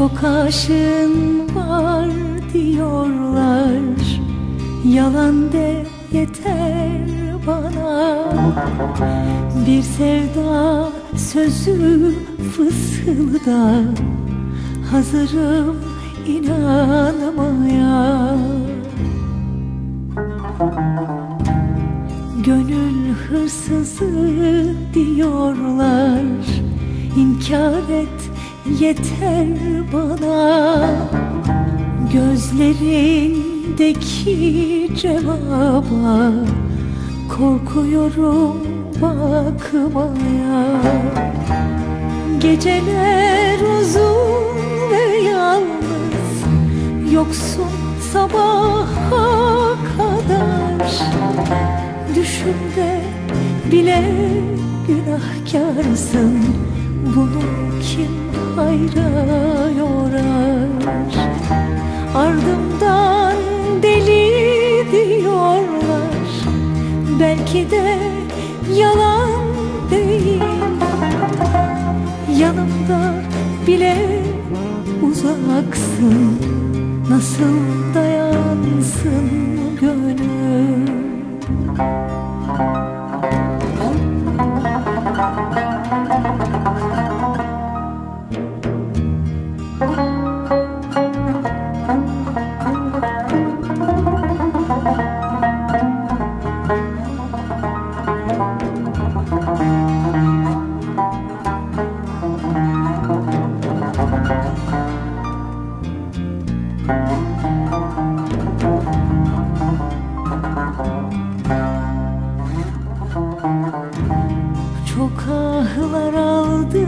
aşığın var diyorlar. Yalan de yeter bana. Bir sevda sözü fısılda. Hazırım inanmaya. Gönül hırsızı diyorlar. İnkar et yeter bana Gözlerindeki cevaba. Korkuyorum bakmaya. Geceler uzun ve yalnız. Yoksun sabaha kadar. Düşünde bile günahkarsın. Bunu kim hayra yorar Ardımdan deli diyorlar. Belki de yalan değil. Yanımda bile uzaksın. Nasıl dayansın gönül Çok ahlar aldı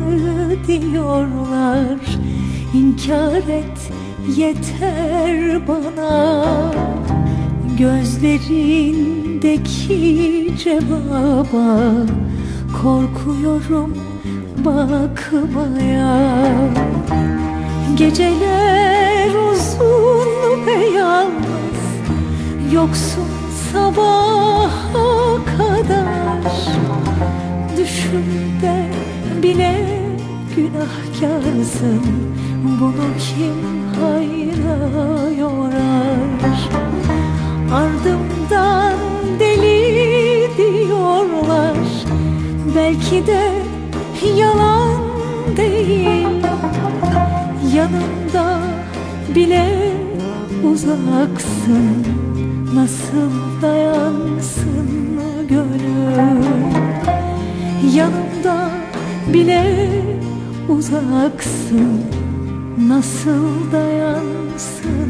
diyorlar. İnkar et yeter bana Gözlerindeki cevaba Korkuyorum bakmaya. Geceler uzun ve yalnız Yoksun sabaha kadar. Düşünde bile günahkarsın Bunu kim hayra yorar? Ardımdan Belki de yalan değil. Yanımda bile uzaksın. Nasıl dayansın gönül? Yanımda bile uzaksın. Nasıl dayansın